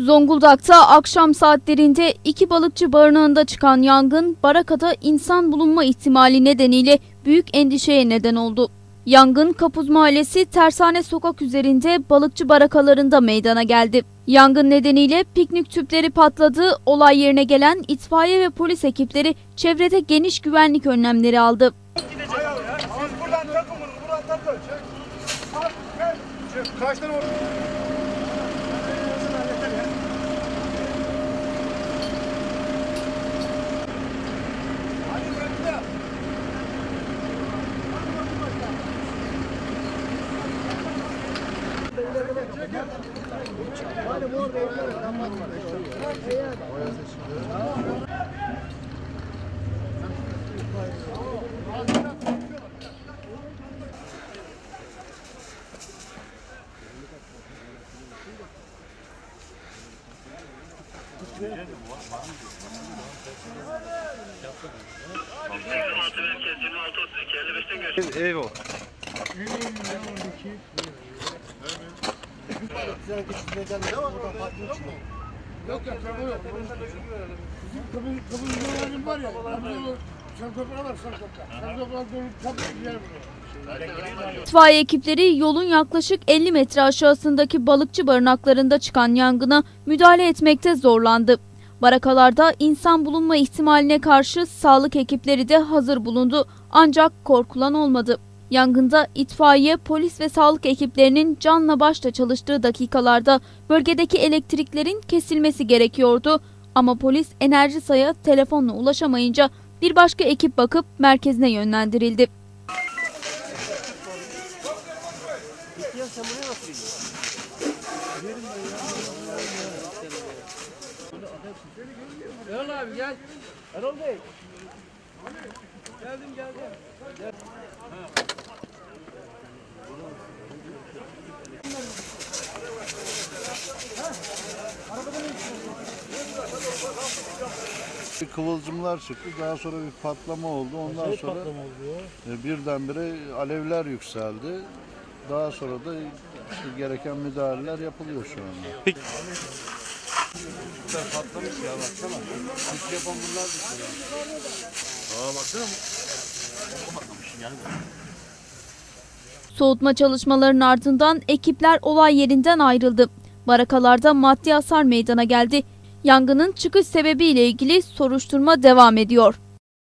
Zonguldak'ta akşam saatlerinde iki balıkçı barınağında çıkan yangın barakada insan bulunma ihtimali nedeniyle büyük endişeye neden oldu. Yangın Kapuz Mahallesi Tersane Sokak üzerinde balıkçı barakalarında meydana geldi. Yangın nedeniyle piknik tüpleri patladı. Olay yerine gelen itfaiye ve polis ekipleri çevrede geniş güvenlik önlemleri aldı. Buradan takın buradan takın. Kaç tane Evo. Evo. Bunu. İtfaiye ekipleri yolun yaklaşık 50 metre aşağısındaki balıkçı barınaklarında çıkan yangına müdahale etmekte zorlandı. Barakalarda insan bulunma ihtimaline karşı sağlık ekipleri de hazır bulundu ancak korkulan olmadı. Yangında itfaiye, polis ve sağlık ekiplerinin canla başla çalıştığı dakikalarda bölgedeki elektriklerin kesilmesi gerekiyordu. Ama polis enerji saya telefonla ulaşamayınca bir başka ekip bakıp merkezine yönlendirildi. Bir kıvılcımlar çıktı. Daha sonra bir patlama oldu. Ondan sonra e, birdenbire alevler yükseldi. Daha sonra da işte gereken müdahaleler yapılıyor şu anda. Patlamış ya baksana. Hiç yapan bunlar da ya. Aa baksana. Patlamış yani. Soğutma çalışmalarının ardından ekipler olay yerinden ayrıldı. Barakalarda maddi hasar meydana geldi. Yangının çıkış sebebiyle ilgili soruşturma devam ediyor.